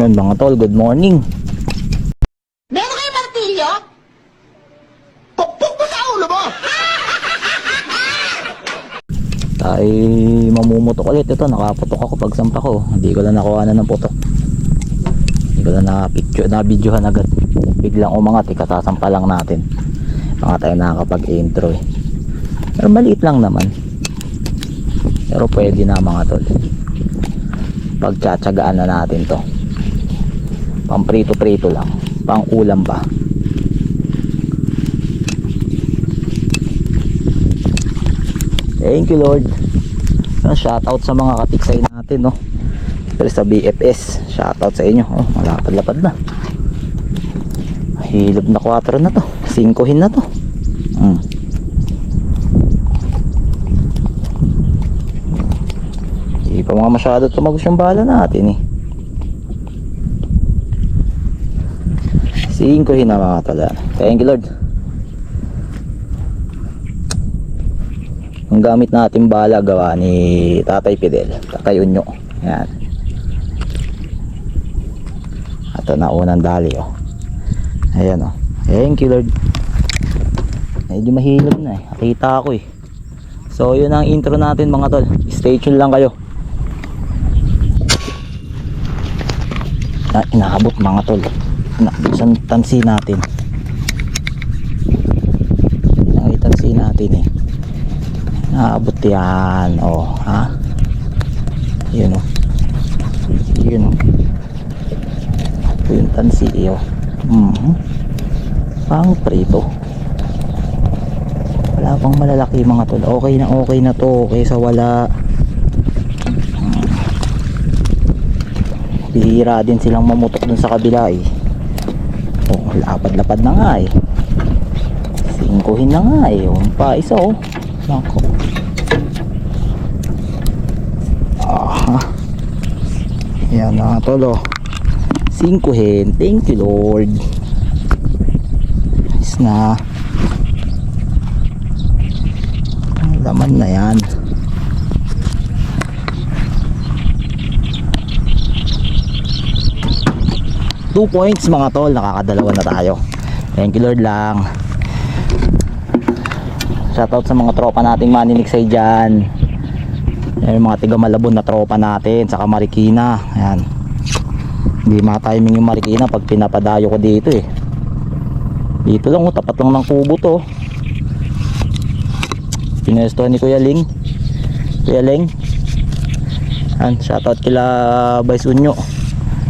Yun mga tol, good morning. Meron kayo martilyo? Pukpuk mo sa ulo mo! Tayo mamumutok ulit ito. Nakaputok ako pag sampa ko. Hindi ko lang nakuha na ng putok. Hindi ko lang na-picture, na-videohan agad. Biglang umangat, ikatasampa lang natin. Mga tayo nakakapag-intro eh. Pero maliit lang naman. Pero pwede na mga tol. Pagtsatsagaan na natin to. Pang prito-prito lang. Pang ulam pa. Thank you Lord. Yan, Shoutout sa mga katiksay natin, no. Pero sa BFS, shoutout sa inyo. Oh, malapad-lapad na. Hilog na 4 na to. 5 hin na to. Hmm. Hindi pa mga masyado tumagos yung bala natin eh. 5 hin na mga tala. Thank you Lord. Ang gamit natin bala gawa ni Tatay Fidel, Tatay Unyo. Yan. Ito na unang dali oh. Ayan oh. Thank you Lord. Medyo mahilog na eh. Nakita ako eh. So yun ang intro natin mga tol. Stay tuned lang kayo. Na, inaabot mga tol. Inaabot sa tansi natin. Inaabot tansi natin eh. Naabot yan. Oh, ha? Yun oh. Yun oh. Ito yung tansi eh, oh. Mhm. Pang prito. Wala pang malalaki mga tol. Okay na okay na to. Kaysa wala. Hmm. Bihira din silang mamutok dun sa kabila eh. Oh, lapad-lapad na nga eh. Singkuhin na nga eh. Yung pa isa oh. Nako. Ah. Yan na tol oh. Singkuhin. Thank you Lord. Nice na. Laman na yan. Two points mga tol. Nakakadalawa na tayo. Thank you Lord lang. Shoutout sa mga tropa nating maninigsay dyan. Yan yung mga tiga Malabon na tropa natin. Saka Marikina. Ayan. Hindi matiming yung Marikina pag pinapadayo ko dito eh. Dito lang oh. Tapat lang ng kubo to. Pinesto ni Kuya Ling. Kuya Ling. Yan. Shoutout kila Vice Unyo.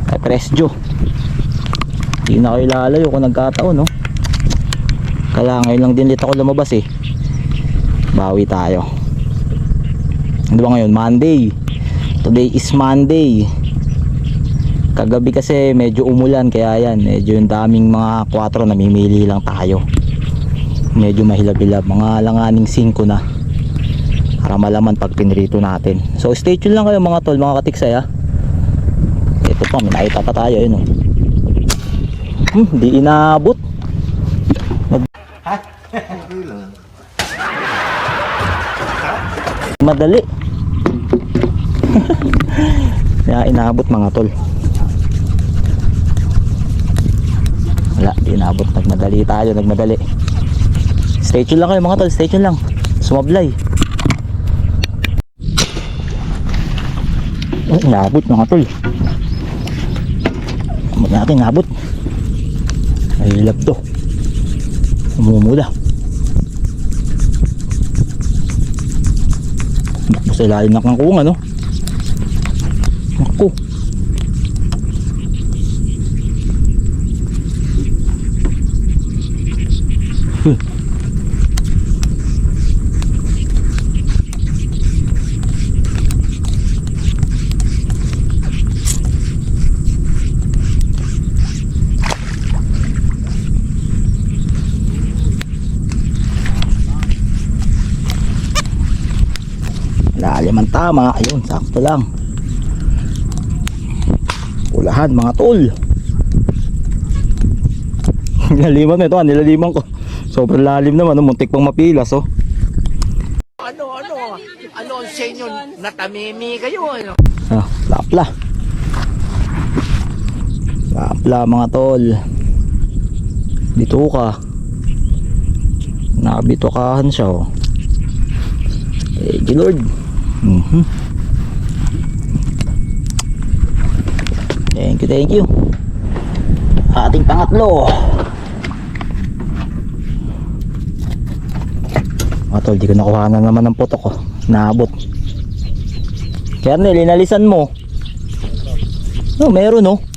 Kay Presjo. Hindi na kayo lalayo kung nagkataon no. Kaya ngayon lang din dito ako lumabas eh. Bawi tayo. Ano ba ngayon? Monday. Today is Monday. Kagabi kasi medyo umulan kaya yan medyo yung daming mga 4 namimili lang tayo. Medyo mahilab-hilab mga langaning 5 na. Para malaman pag pinrito natin. So stay tuned lang kayo mga tol mga katiksay ha ito pa may nakita pa tayo yun oh. Hmm, di inabot. Madali. Kaya inaabot mga tol. Wala di inaabot nagmadali tayo nagmadali. Stay tuned lang kayo mga tol. Stay tuned lang. Sumablay. Oh, inaabot mga tol. Abot natin inaabot mahilap to. Umumula Nakbo sa ilalim ng kangkong ano? Naku. Hmm. Lalim ang tama. Ayun, sakto lang. Ulahan mga tol. Nilaliman na ito, ah, nilaliman ko. Sobrang lalim naman, oh, muntik pang mapilas, oh. Ano, ano? Ano ang senyo? Natamimi kayo, ano? Ah, lapla. Wala mga tol. Bito ka. Nakabitokahan siya oh. Thank you Lord. Mhm. Thank you, thank you. Ating pangatlo. Mga tol, di ko nakuha na naman ng putok ko. Naabot. Kernel, inalisan mo. No, meron oh.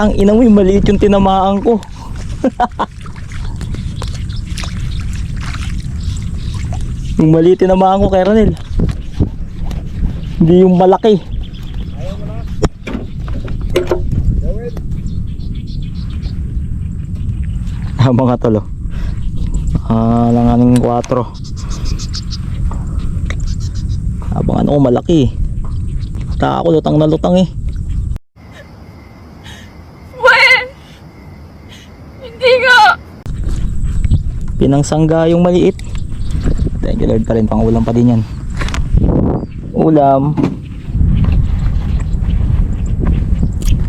Tang ina mo, maliit yung tinamaan ko. yung maliit tinamaan ko kay Ranel. Hindi yung malaki. Ah, mga tolo. Ah, langaning 4. Habang ano ko malaki. Taka ko lutang na lutang eh. When? Hindi nga. Pinangsangga yung maliit. Thank you Lord pa rin, pang ulam pa din yan. Ulam.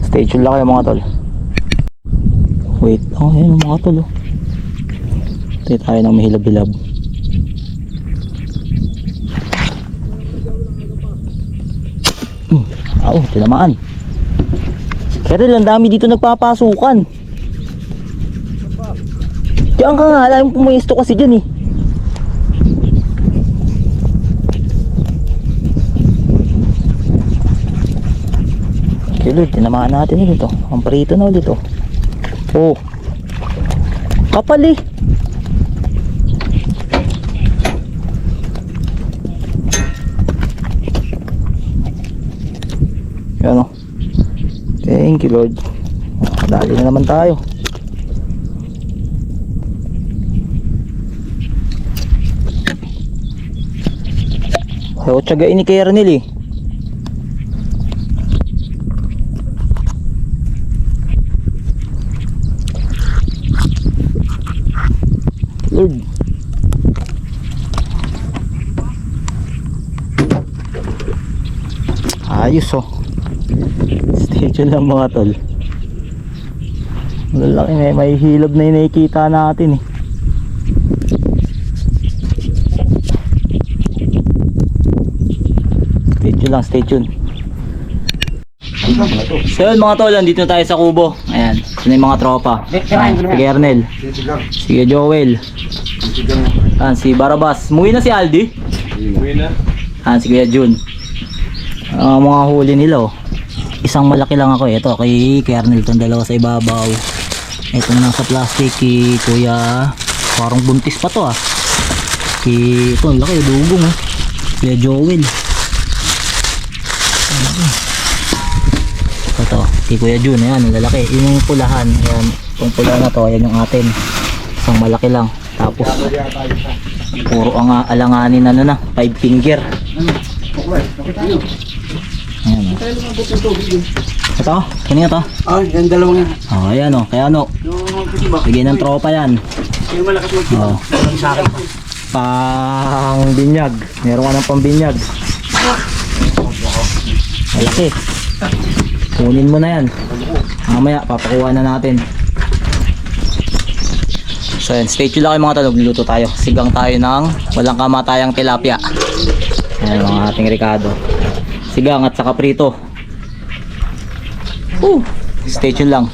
Stay tuned lang kayo mga tol. Wait, oh ayun mga tol oh. Tayo tayo ng mahilab-hilab. Hmm, ah, oh, tinamaan. Kaya ang dami dito nagpapasukan. Diyan ka nga, alam pumisto kasi dyan eh. Okay Lord, tinamaan natin ulit oh. Ang parito na ulit oh. Oh. Kapal eh. Yan oh. Thank you Lord. Dali na naman tayo. So, tsagain ni kay Arnel eh. Lord. Ayos oh. Tuned lang mga tol. Malalaki may, may hilab na yung nakikita natin eh. Tuned lang, stay tuned. So yun mga tol, andito na tayo sa kubo. Ayan, sino yung mga tropa. Ayan, si Ernel, si Joel, Ayan, si Barabas. Muwi na si Aldi. Uwi na. Ayan, si Kuya Jun. Ang mga huli nila oh. Isang malaki lang ako. Ito kay Kernel itong dalawa sa ibabaw. Itong nasa plastic kay Kuya. Parang buntis pa to ah. Kay ito ang laki dugong oh. Kuya Joel. Ito, kay Kuya Jun, ayan, ang lalaki. Yung pulahan, ayan, yung pula na to, ayan yung atin. Isang malaki lang. Tapos, puro ang alanganin ano na, five finger. Ayan, oh. Ito, kanina to. Ah, yan dalawang yan. Oh, ayan oh, kaya ano, bigyan ng tropa yan. Yung malakas mag Oh, sa akin. pang binyag. Meron ka ng pambinyag. Malaki. Kunin mo na yan. Mamaya, papakuha na natin. So yan, stay tuned lang kayo mga talog. Luto tayo. Sigang tayo ng walang kamatayang tilapia. Ayan mga ating Ricardo. Sigang at saka prito. Woo! Stay tuned lang.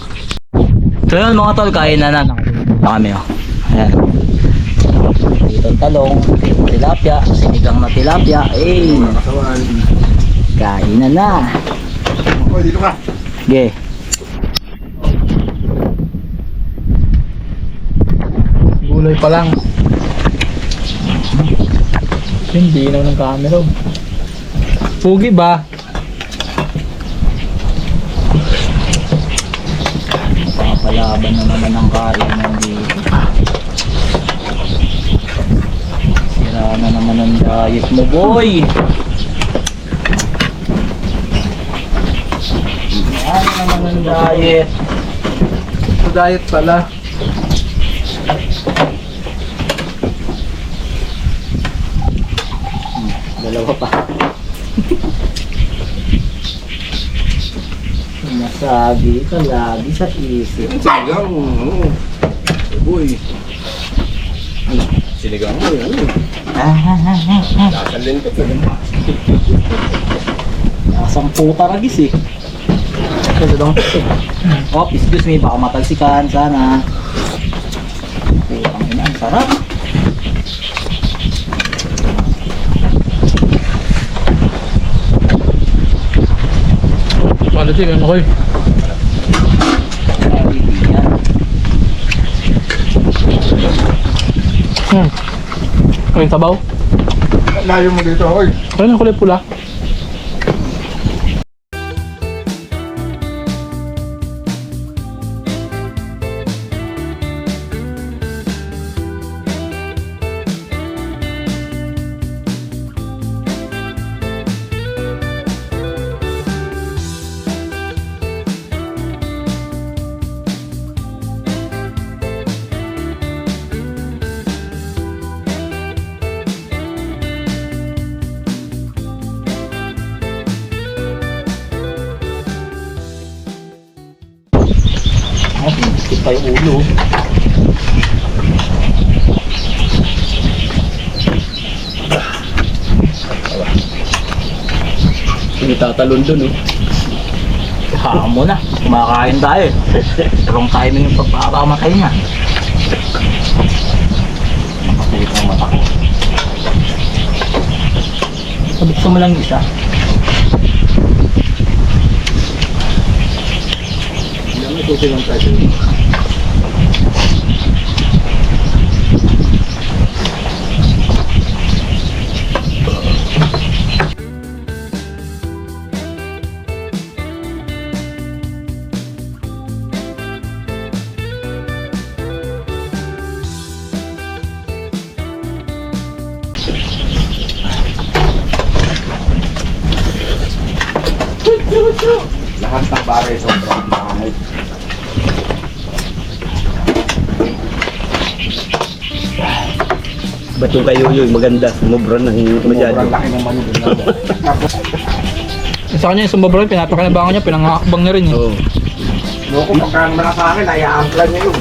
So yun mga tol, kain na na. Na kami oh. Ayan. Dito talong, tilapia, sinigang na tilapia. Eh, Kawan. kain na na. Oh, dito ka. Ge. Gulay pa lang. Hindi na ng camera. Pugi ba? Papalaban na naman ang karya ng dito. Sira na naman ang diet mo, boy. Sira na naman ang Diet. Sa diet pala. Dalawa pa. Nasabi ka lagi sa isip. Sinigang, ano. Boy. Ano? Sinigang mo, ano? Sasalin ka pa. Nasang puta ragis eh. Kasi dong. Oh, excuse me, baka matalsikan sana. Putang ina, ang sarap. Quality, ano ko eh. Hmm. Ayun, sabaw. Layo mo dito, oy. Ayun, ang kulay pula. Pa yung ulo. Hindi tatalon dun, eh. Haan mo na. Kumakain tayo eh. Wrong timing yung pagpapakamatay niya. Makakulit ang mata ko. Sabuksan mo lang isa. Hindi naman ito silang tayo. Lahat ng bagay sobrang mahal. Ba't yung kayo yung maganda? Sumobra na hindi ko masyado. Sobrang laki doon. Tapos, Sa kanya yung sumabroy, pinapakinabangan niya, pinangakakbang niya rin eh. Oo. loko pagka naman sa akin, ayaampla niya yun.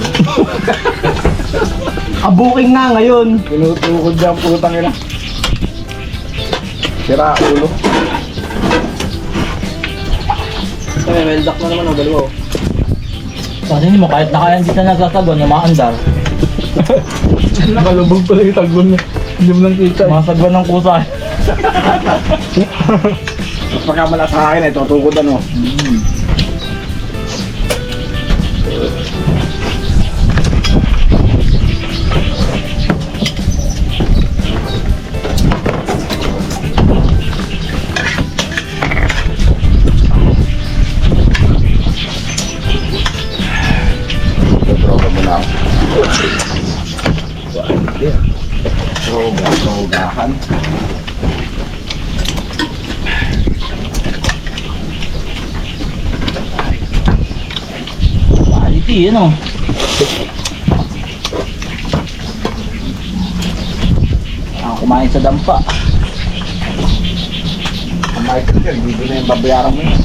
Kabuking nga ngayon. Pinutukod niya ang putang ina. Sira ulo. Ay, weldak na naman ang dalawa. Sabi mo, kahit na kaya hindi ka nagsasagon, yung mga andar, Nakalubog pala yung tagong niya. Hindi mo lang kita eh. mga sagwan ng kusa. Pagka mala sa akin, ay tutukod ano. Quality, ano? Ang kumain sa dampa. Michael dyan, dito na yung babayaran mo yun.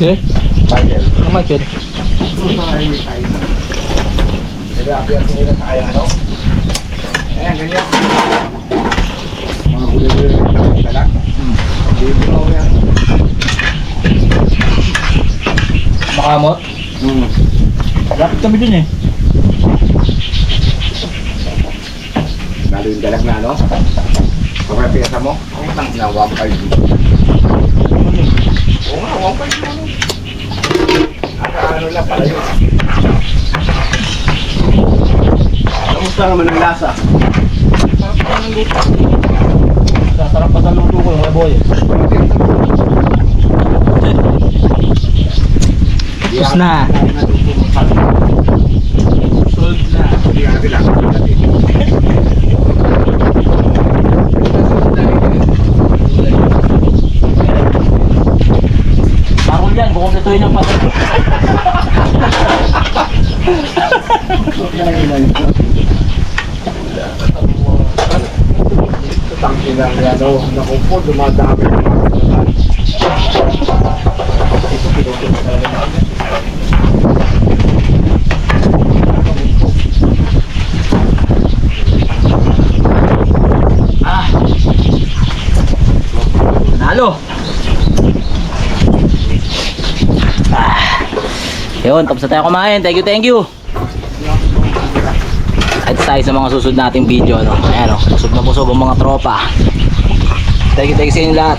Eh, Michael. ang Michael. Grabe ang tingin sa kaya ano? Ayan, ganyan. Mga huli-huli ng talak. Dito mo yan. Makamot. Hmm. Lapit kami dun eh. Lalo yung dalag na ano? Kapag piyesa mo, ang tang na 1.5. Oo nga, 1.5 mo ano? Ano lang pala yun. Kamusta naman ang lasa? Sasarap pa sa luto ko yung boy. Tapos na sabi ko, sold na. Hindi ka natin lang. Parol yan, bukong ituin ng pasok. Tangkina, ano, oh, nakupo, dumadami. Nalo. Ah. Yun, tapos na tayo kumain. Thank you, thank you. At tayo sa mga susunod nating video. No? Ayan, oh. busog na busog ang mga tropa. Thank you, thank you sa inyo lahat.